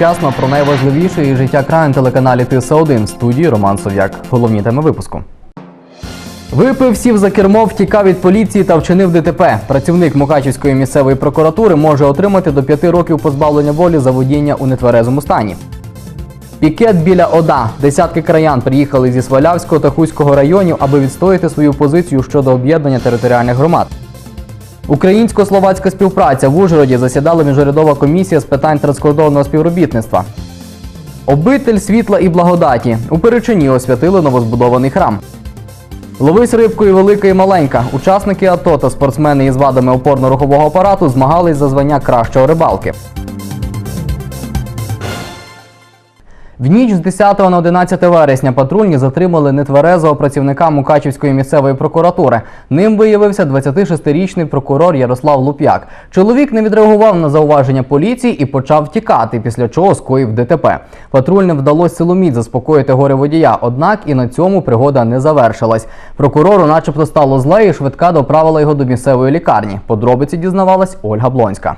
вчасно про найважливіше із життя краю на телеканалі Тиса 1 в студії Роман Сов'як. Головні теми випуску. Випив, сів за кермо, втікав від поліції та вчинив ДТП. Працівник Мукачівської місцевої прокуратури може отримати до 5 років позбавлення волі за водіння у нетверезому стані. Пікет біля ОДА. Десятки краян приїхали зі Свалявського та Хуського районів, аби відстояти свою позицію щодо об'єднання територіальних громад. Українсько-словацька співпраця в Ужгороді засідала міжурядова комісія з питань транскордонного співробітництва. Обитель світла і благодаті. У Перечині освятили новозбудований храм. Ловись рибкою велика і маленька. Учасники АТО та спортсмени із вадами опорно-рухового апарату змагались за звання кращого рибалки. В ніч з 10 на 11 вересня патрульні затримали нетверезого працівника Мукачівської місцевої прокуратури. Ним виявився 26-річний прокурор Ярослав Луп'як. Чоловік не відреагував на зауваження поліції і почав втікати, після чого скоїв ДТП. Патрульним вдалося силоміць заспокоїти горе водія, однак і на цьому пригода не завершилась. Прокурору, начебто, стало зле, і швидка доправила його до місцевої лікарні. Подробиці дізнавалась Ольга Блонська.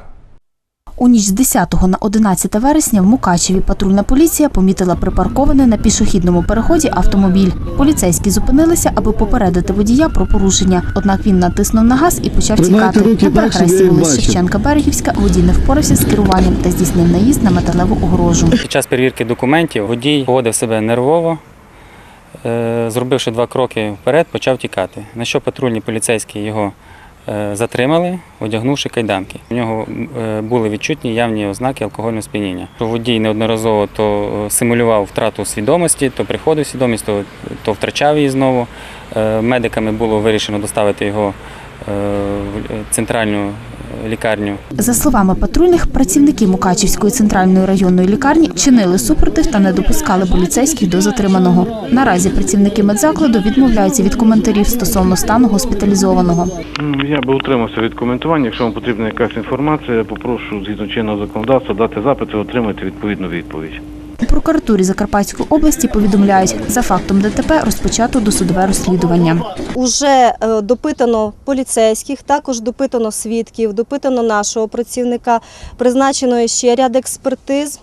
У ніч з 10 на 11 вересня в Мукачеві патрульна поліція помітила припаркований на пішохідному переході автомобіль. Поліцейські зупинилися, аби попередити водія про порушення. Однак він натиснув на газ і почав тікати. На перехресті вулиць. Шевченка Берегівська водій не впорався з керуванням та здійснив наїзд на металеву огорожу. Під час перевірки документів водій поводив себе нервово, е, зробивши два кроки вперед, почав тікати. На що патрульні поліцейські його затримали, одягнувши кайданки. У нього е, були відчутні явні ознаки алкогольного сп'яніння. Водій неодноразово то е, симулював втрату свідомості, то приходив свідомість, то, то втрачав її знову. Е, Медиками було вирішено доставити його е, в е, центральну е, лікарню За словами патрульних, працівники Мукачівської центральної районної лікарні чинили супротив та не допускали поліцейських до затриманого. Наразі працівники медзакладу відмовляються від коментарів стосовно стану госпіталізованого. Ну, Я би утримався від коментування. Якщо вам потрібна якась інформація, я попрошу згідно чинного законодавства дати запит і отримати відповідну відповідь. Прокуратурі Закарпатської області повідомляють, за фактом ДТП розпочато досудове розслідування. Уже е, допитано поліцейських, також допитано свідків, допитано нашого працівника, призначено ще ряд експертиз,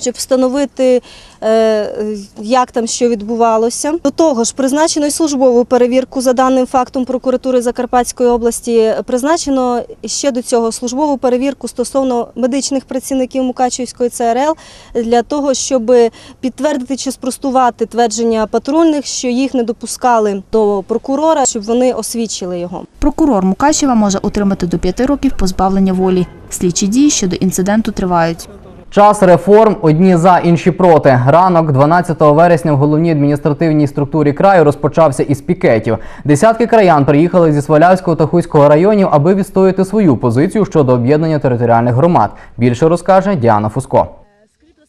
щоб встановити, е, як там що відбувалося. До того ж, призначено й службову перевірку за даним фактом прокуратури Закарпатської області. Призначено ще до цього службову перевірку стосовно медичних працівників Мукачівської ЦРЛ для того, щоб підтвердити чи спростувати твердження патрульних, що їх не допускали до прокурора, щоб вони освідчили його. Прокурор Мукачева може отримати до п'яти років позбавлення волі. Слідчі дії щодо інциденту тривають. Час реформ одні за, інші проти. Ранок 12 вересня в головній адміністративній структурі краю розпочався із пікетів. Десятки краян приїхали зі Свалявського та Хуського районів, аби відстояти свою позицію щодо об'єднання територіальних громад. Більше розкаже Діана Фуско.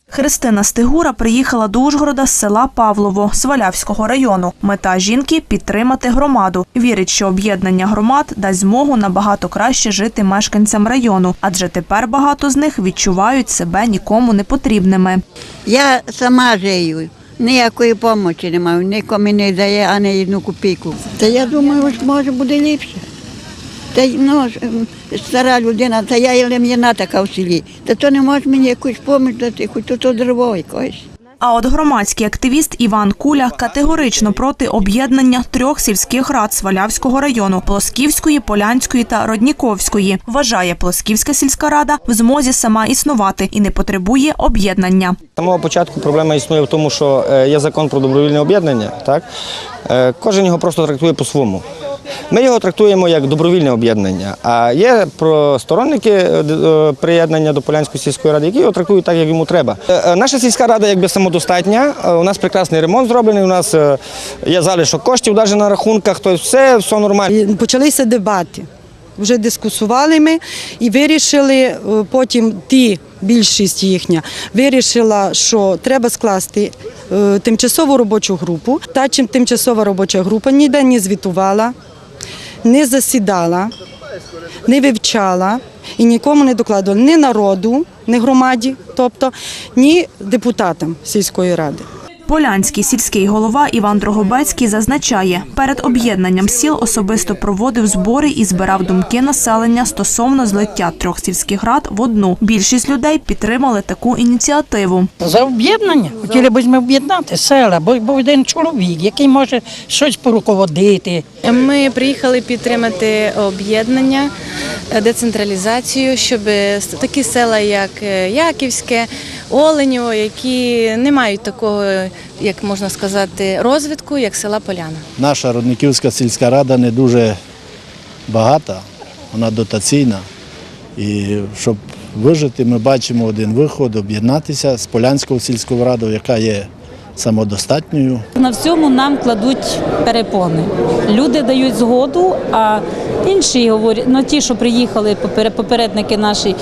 Христина Стигура приїхала до Ужгорода з села Павлово Свалявського району. Мета жінки підтримати громаду. Вірить, що об'єднання громад дасть змогу набагато краще жити мешканцям району, адже тепер багато з них відчувають себе нікому не потрібними. Я сама живу. Ніякої допомоги не маю, нікому не дає ані одну копійку. Та я думаю, може буде ліпше. Та й, ну, стара людина, та я і лем'яна така в селі. Та то не може мені якусь допомогу дати, хоч то, то дрова якось. А от громадський активіст Іван Куля категорично проти об'єднання трьох сільських рад Свалявського району Плосківської, Полянської та Родніковської. Вважає, Плосківська сільська рада в змозі сама існувати і не потребує об'єднання. З самого початку проблема існує в тому, що е, є закон про добровільне об'єднання. Так? Е, Кожен його просто трактує по-своєму. Ми його трактуємо як добровільне об'єднання. А є просторонники е, д- е, приєднання до Полянської сільської ради, які його трактують так, як йому треба. Е, е, Наша сільська рада якби самодостатня. е, У нас прекрасний ремонт зроблений. У нас е, є залишок коштів навіть на рахунках. Тобто все, все нормально. Почалися дебати. Вже дискусували ми і вирішили е, потім ті, більшість їхня, вирішила, що треба скласти е, тимчасову робочу групу. Та чим тимчасова робоча група ніде не звітувала, не засідала, не вивчала і нікому не докладувала ні народу, ні громаді, тобто ні депутатам сільської ради. Полянський сільський голова Іван Дрогобецький зазначає, перед об'єднанням сіл особисто проводив збори і збирав думки населення стосовно злиття трьох сільських рад в одну. Більшість людей підтримали таку ініціативу. За об'єднання. Хотіли б ми об'єднати села, бо, бо один чоловік, який може щось поруководити. Ми приїхали підтримати об'єднання, е, децентралізацію, щоб такі села, як е, Яківське, Оленєво, які не мають такого, як можна сказати, розвитку, як села Поляна. Наша Родниківська сільська рада не дуже багата, вона дотаційна. І щоб вижити, ми бачимо один виход, об'єднатися з Полянською сільською радою, яка є самодостатньою. На всьому нам кладуть перепони. Люди дають згоду, а інші говорять, ну ті, що приїхали, попередники наші,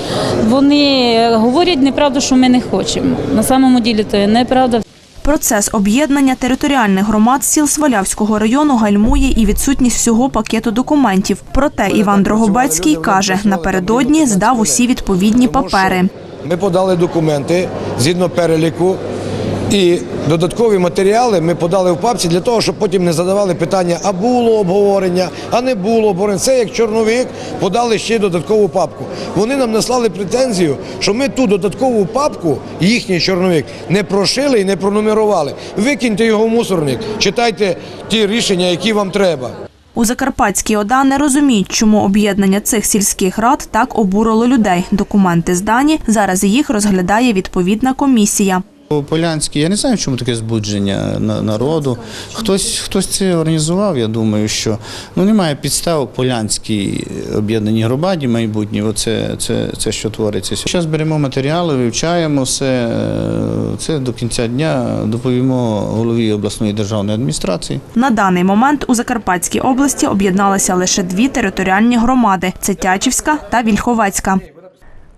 вони говорять неправду, що ми не хочемо. На самому ділі то є неправда. Процес об'єднання територіальних громад сіл Свалявського району гальмує і відсутність всього пакету документів. Проте Іван Дрогобецький каже, напередодні здав усі відповідні папери. Ми подали документи згідно переліку. І додаткові матеріали ми подали в папці для того, щоб потім не задавали питання, а було обговорення, а не було обговорення. Це як чорновик подали ще додаткову папку. Вони нам наслали претензію, що ми ту додаткову папку, їхній чорновик, не прошили і не пронумерували. Викиньте його в мусорник, читайте ті рішення, які вам треба. У Закарпатській ОДА не розуміють, чому об'єднання цих сільських рад так обурило людей. Документи здані, зараз їх розглядає відповідна комісія. Полянський, я не знаю, чому таке збудження народу. Хтось, хтось це організував, я думаю, що ну немає підстав Полянській об'єднаній громаді майбутній. Оце це, це що твориться. Зараз беремо матеріали, вивчаємо все. е, Це до кінця дня доповімо голові обласної державної адміністрації. На даний момент у Закарпатській області об'єдналися лише дві територіальні громади це Тячівська та Вільховецька.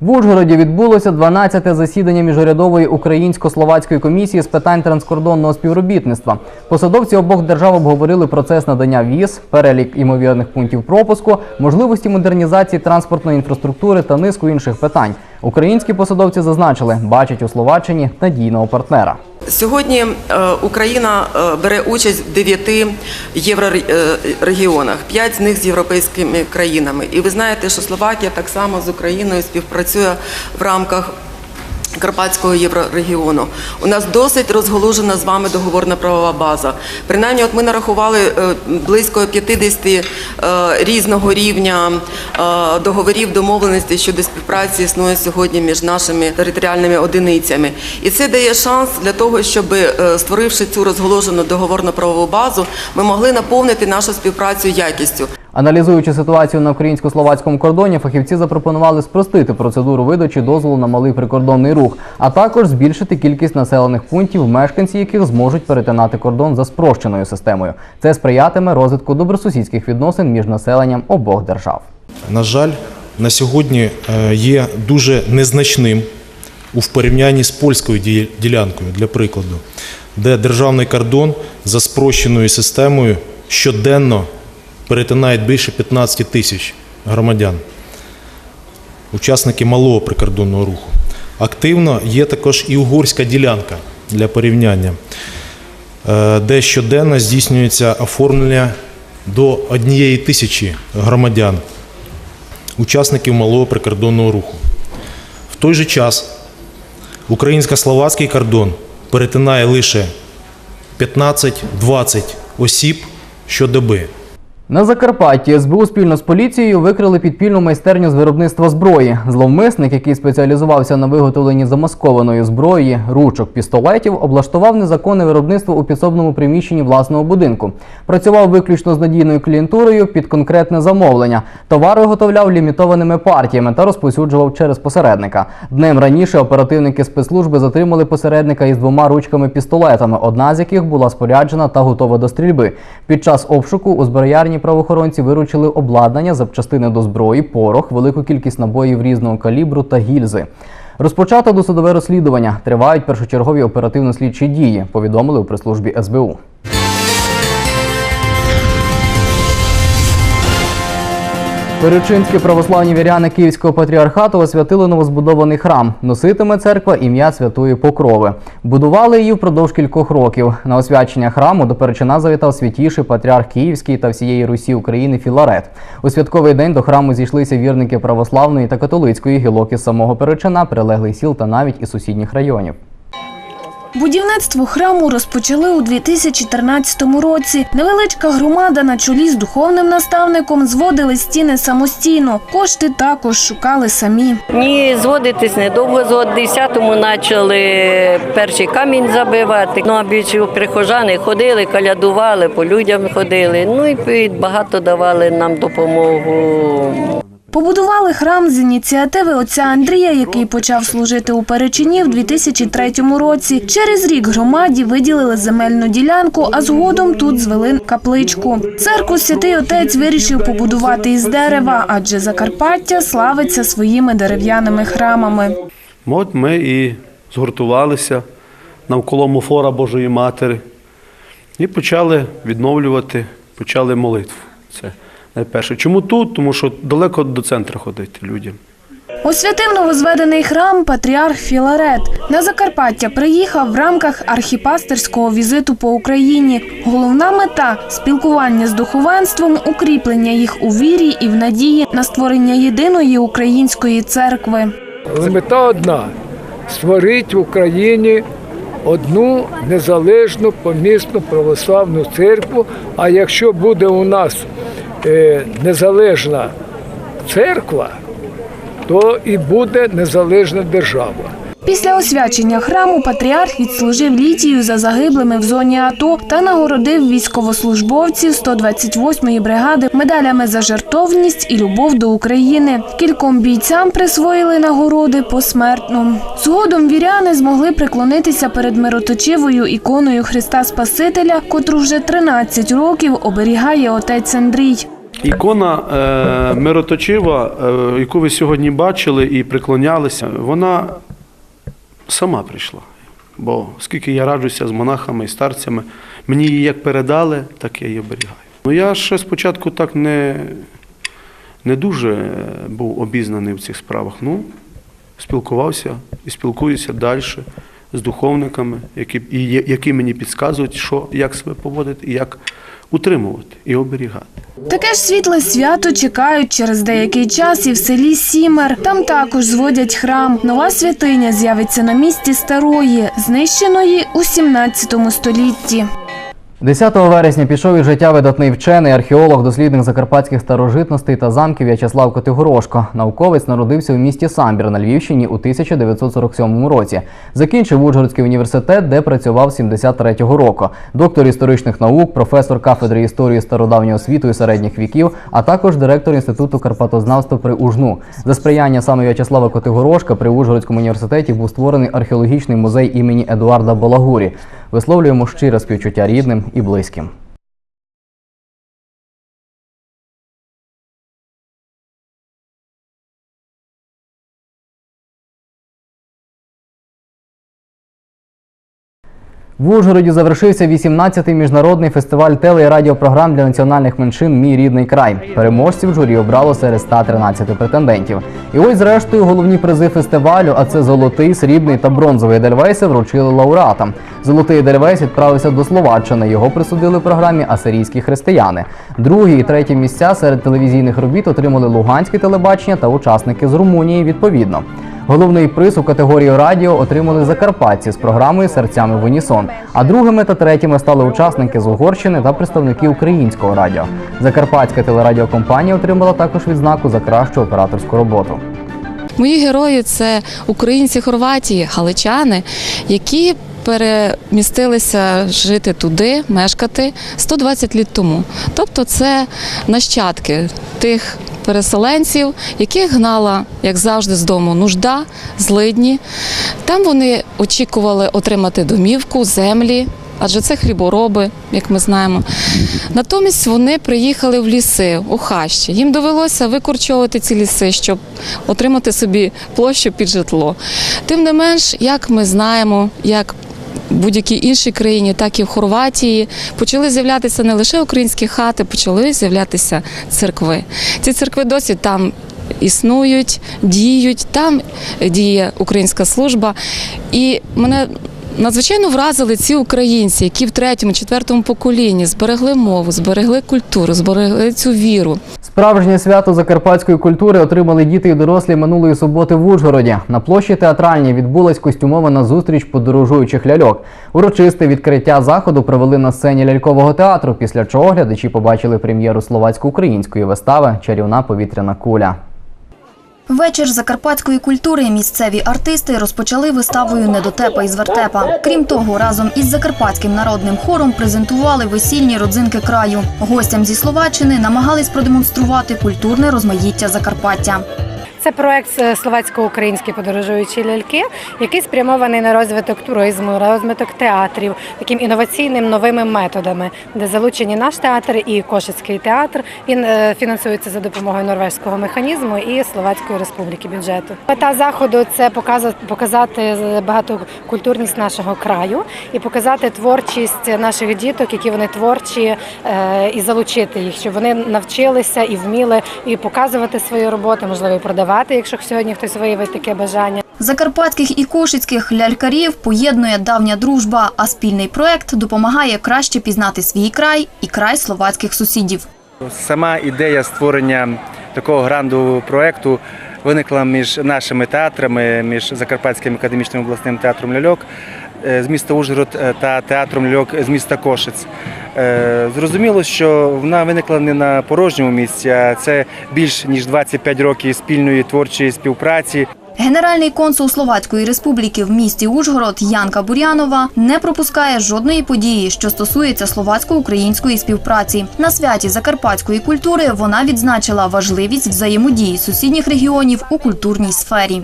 В Ужгороді відбулося 12-те засідання міжурядової українсько-словацької комісії з питань транскордонного співробітництва. Посадовці обох держав обговорили процес надання віз, перелік імовірних пунктів пропуску, можливості модернізації транспортної інфраструктури та низку інших питань. Українські посадовці зазначили, бачать у Словаччині надійного партнера. Сьогодні е, Україна е, бере участь в дев'яти єврорегіонах, п'ять з них з європейськими країнами. І ви знаєте, що Словакія так само з Україною співпрацює в рамках. Карпатського єврорегіону. У нас досить розголужена з вами договорна правова база. Принаймні, от ми нарахували е, близько 50 е, різного рівня е, договорів домовленостей щодо співпраці існує сьогодні між нашими територіальними одиницями. І це дає шанс для того, щоб створивши цю розголожену договорно правову базу, ми могли наповнити нашу співпрацю якістю. Аналізуючи ситуацію на українсько-словацькому кордоні, фахівці запропонували спростити процедуру видачі дозволу на малий прикордонний рух, а також збільшити кількість населених пунктів, мешканці яких зможуть перетинати кордон за спрощеною системою. Це сприятиме розвитку добросусідських відносин між населенням обох держав. на жаль, на сьогодні е, є дуже незначним у порівнянні з польською ділянкою, для прикладу, де державний кордон за спрощеною системою щоденно перетинає більше 15 тисяч громадян, учасники малого прикордонного руху. Активно є також і угорська ділянка для порівняння, е, де щоденно здійснюється оформлення до однієї тисячі громадян учасників малого прикордонного руху. В той же час українсько-словацький кордон перетинає лише 15-20 осіб щодоби. На Закарпатті СБУ спільно з поліцією викрили підпільну майстерню з виробництва зброї. Зловмисник, який спеціалізувався на виготовленні замаскованої зброї, ручок, пістолетів, облаштував незаконне виробництво у підсобному приміщенні власного будинку. Працював виключно з надійною клієнтурою під конкретне замовлення. Товар виготовляв лімітованими партіями та розповсюджував через посередника. Днем раніше оперативники спецслужби затримали посередника із двома ручками-пістолетами, одна з яких була споряджена та готова до стрільби. Під час обшуку у зброярні правоохоронці виручили обладнання, запчастини до зброї, порох, велику кількість набоїв різного калібру та гільзи. Розпочато досудове розслідування. Тривають першочергові оперативно-слідчі дії, повідомили у прес-службі СБУ. Перечинські православні віряни Київського патріархату освятили новозбудований храм. Носитиме церква ім'я Святої Покрови. Будували її впродовж кількох років. На освячення храму до Перечина завітав святіший патріарх Київський та всієї Русі України Філарет. У святковий день до храму зійшлися вірники православної та католицької гілок із самого Перечина, прилеглих сіл та навіть із сусідніх районів. Будівництво храму розпочали у 2014 році. Невеличка громада на чолі з духовним наставником зводили стіни самостійно. Кошти також шукали самі. Ні, зводитись недовго з 10-му почали перший камінь забивати. Ну а більше прихожани ходили, калядували, по людям ходили. Ну і багато давали нам допомогу. Побудували храм з ініціативи отця Андрія, який почав служити у Перечині в 2003 році. Через рік громаді виділили земельну ділянку, а згодом тут звели капличку. Церкву святий отець вирішив побудувати із дерева, адже Закарпаття славиться своїми дерев'яними храмами. От ми і згуртувалися навколо мофора Божої Матері і почали відновлювати, почали молитву. Це найперше. Чому тут? Тому що далеко до центру ходити людям. Освятив новозведений храм патріарх Філарет. На Закарпаття приїхав в рамках архіпастерського візиту по Україні. Головна мета спілкування з духовенством, укріплення їх у вірі і в надії на створення єдиної української церкви. Мета одна створити в Україні одну незалежну помісну православну церкву. А якщо буде у нас е, незалежна церква, то і буде незалежна держава. Після освячення храму патріарх відслужив літію за загиблими в зоні АТО та нагородив військовослужбовців 128-ї бригади медалями за жертовність і любов до України. Кільком бійцям присвоїли нагороди посмертно. Згодом віряни змогли приклонитися перед мироточивою іконою Христа Спасителя, котру вже 13 років оберігає отець Андрій. Ікона е, мироточива, е, яку ви сьогодні бачили і приклонялися, вона сама прийшла. Бо скільки я раджуся з монахами і старцями, мені її як передали, так я її оберігаю. Ну я ще спочатку так не, не дуже був обізнаний в цих справах. Ну, спілкувався і спілкуюся далі з духовниками, які, і, які мені підказують, що, як себе поводити, і як утримувати і оберігати. Таке ж світле свято чекають через деякий час і в селі Сімер. Там також зводять храм. Нова святиня з'явиться на місці старої, знищеної у 17 столітті. 10 вересня пішов із життя видатний вчений, археолог, дослідник закарпатських старожитностей та замків В'ячеслав Котигорошко. Науковець народився у місті Самбір на Львівщині у 1947 році. Закінчив Ужгородський університет, де працював 73-го року. Доктор історичних наук, професор кафедри історії стародавнього світу і середніх віків, а також директор інституту карпатознавства при УЖНУ. За сприяння саме В'ячеслава Котигорошка при Ужгородському університеті був створений археологічний музей імені Едуарда Балагурі. Висловлюємо щире співчуття рідним і близьким. В Ужгороді завершився 18-й міжнародний фестиваль теле і радіопрограм для національних меншин Мій рідний край. Переможців журі обрало серед 113 претендентів. І ось, зрештою, головні призи фестивалю, а це золотий, срібний та бронзовий Едельвейси вручили лауреатам. Золотий Едельвейс відправився до Словаччини. Його присудили програмі Асирійські християни. Другі і треті місця серед телевізійних робіт отримали Луганське телебачення та учасники з Румунії відповідно. Головний приз у категорії радіо отримали закарпатці з програмою Серцями в Унісон. А другими та третіми стали учасники з Угорщини та представники українського радіо. Закарпатська телерадіокомпанія отримала також відзнаку за кращу операторську роботу. Мої герої це українці Хорватії, галичани, які перемістилися жити туди, мешкати 120 літ тому. Тобто це нащадки тих переселенців, яких гнала, як завжди, з дому нужда, злидні. Там вони очікували отримати домівку, землі. Адже це хлібороби, як ми знаємо. Натомість вони приїхали в ліси, у хащі. Їм довелося викорчовувати ці ліси, щоб отримати собі площу під житло. Тим не менш, як ми знаємо, як будь-якій іншій країні, так і в Хорватії, почали з'являтися не лише українські хати, почали з'являтися церкви. Ці церкви досі там існують, діють, там діє українська служба. І мене надзвичайно вразили ці українці, які в третьому, четвертому поколінні зберегли мову, зберегли культуру, зберегли цю віру. Справжнє свято закарпатської культури отримали діти і дорослі минулої суботи в Ужгороді. На площі театральній відбулась костюмована зустріч подорожуючих ляльок. Урочисте відкриття заходу провели на сцені лялькового театру, після чого глядачі побачили прем'єру словацько-української вистави Чарівна повітряна куля. Вечір закарпатської культури місцеві артисти розпочали виставою Недотепа із вертепа. Крім того, разом із закарпатським народним хором презентували весільні родзинки краю. Гостям зі Словаччини намагались продемонструвати культурне розмаїття Закарпаття. Це проект е, словацько-українські подорожуючі ляльки, який спрямований на розвиток туризму, розвиток театрів, таким інноваційним новими методами, де залучені наш театр і Кошицький театр. Він е, фінансується за допомогою норвезького механізму і Словацької республіки бюджету. Мета заходу це показа- показати багатокультурність нашого краю і показати творчість наших діток, які вони творчі, е, і залучити їх, щоб вони навчилися і вміли і показувати свої роботи, можливо, і продавати, якщо сьогодні хтось виявить таке бажання. Закарпатських і кошицьких лялькарів поєднує давня дружба, а спільний проект допомагає краще пізнати свій край і край словацьких сусідів. Сама ідея створення такого грандового проекту виникла між нашими театрами, між Закарпатським академічним обласним театром ляльок з міста Ужгород е, та театром ляльок з міста Кошиць. Е, Зрозуміло, що вона виникла не на порожньому місці, а це більш ніж 25 років спільної творчої співпраці. Генеральний консул Словацької республіки в місті Ужгород Янка Бурянова не пропускає жодної події, що стосується словацько-української співпраці. На святі закарпатської культури вона відзначила важливість взаємодії сусідніх регіонів у культурній сфері.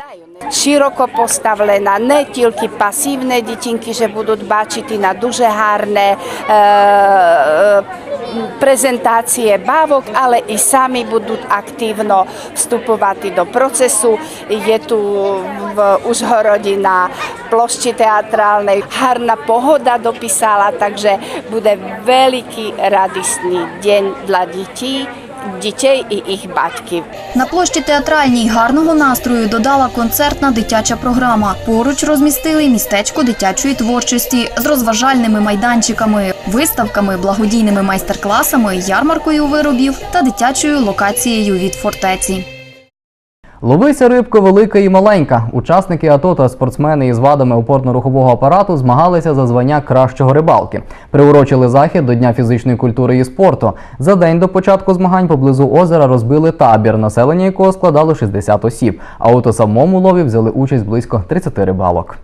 широко postavená, ne тільки пасивні дітінки, že будуть бачити на дуже гарне е, е, презентації бавок, але і самі будуть активно вступувати до процесу. Є tu в Ужгороді на площі театральnej гарна погода дописала, takže буде великий радісний день для дітей, Дітей і їх батьків. На площі театральній гарного настрою додала концертна дитяча програма. Поруч розмістили містечко дитячої творчості з розважальними майданчиками, виставками, благодійними майстер-класами, ярмаркою виробів та дитячою локацією від фортеці. Ловися рибко велика і маленька. Учасники АТО та спортсмени із вадами опорно-рухового апарату змагалися за звання кращого рибалки. Приурочили захід до Дня фізичної культури і спорту. За день до початку змагань поблизу озера розбили табір, населення якого складало 60 осіб. А от у самому лові взяли участь близько 30 рибалок.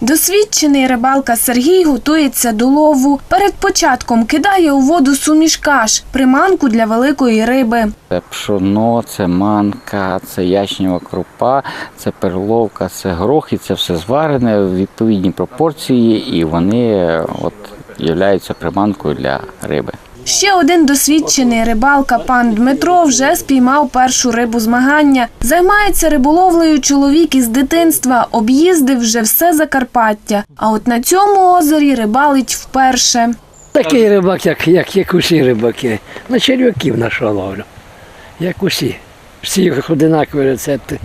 Досвідчений рибалка Сергій готується до лову. Перед початком кидає у воду суміш каш, приманку для великої риби. Це пшоно, це манка, це ячнева крупа, це перловка, це горох, і це все зварене в відповідній пропорції, і вони от являються приманкою для риби. Ще один досвідчений рибалка пан Дмитро вже спіймав першу рибу змагання. Займається риболовлею чоловік із дитинства, об'їздив вже все Закарпаття. А от на цьому озері рибалить вперше. Такий рибак, як, як, як усі рибаки. На черв'яків нашого ловлю. Як усі. Всі їх одинакові рецепти.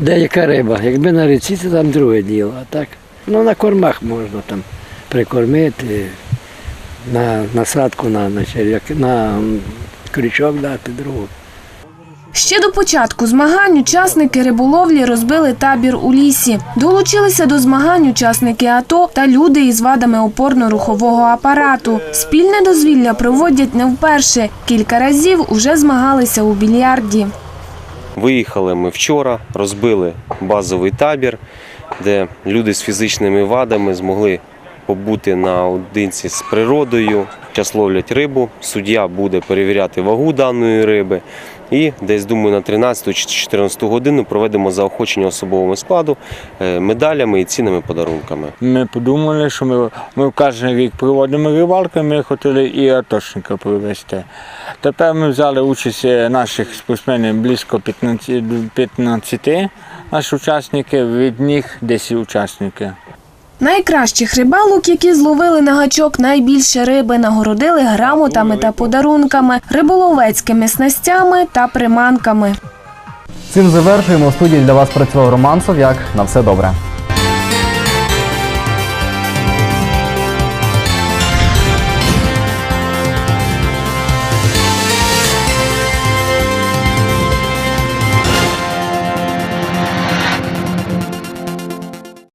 Деяка риба. Якби на ріці, то там друге діло. А так, ну на кормах можна там прикормити, на насадку на, на черв'як, на крючок дати другу. Ще до початку змагань учасники риболовлі розбили табір у лісі. Долучилися до змагань учасники АТО та люди із вадами опорно-рухового апарату. Спільне дозвілля проводять не вперше. Кілька разів уже змагалися у більярді. Виїхали ми вчора, розбили базовий табір, де люди з фізичними вадами змогли побути наодинці з природою. Час ловлять рибу, суддя буде перевіряти вагу даної риби. І десь, думаю, на 13 чи 14 годину проведемо заохочення особовому складу е, медалями і цінними подарунками. Ми подумали, що ми, ми кожен рік проводимо рибалки, ми хотіли і атошника провести. Тепер ми взяли участь е, наших спортсменів близько 15, 15 наші учасники, від них 10 учасників. Найкращих рибалок, які зловили на гачок найбільше риби, нагородили грамотами та подарунками, риболовецькими снастями та приманками. Цим завершуємо. У студії для вас працював Роман Сов'як. На все добре.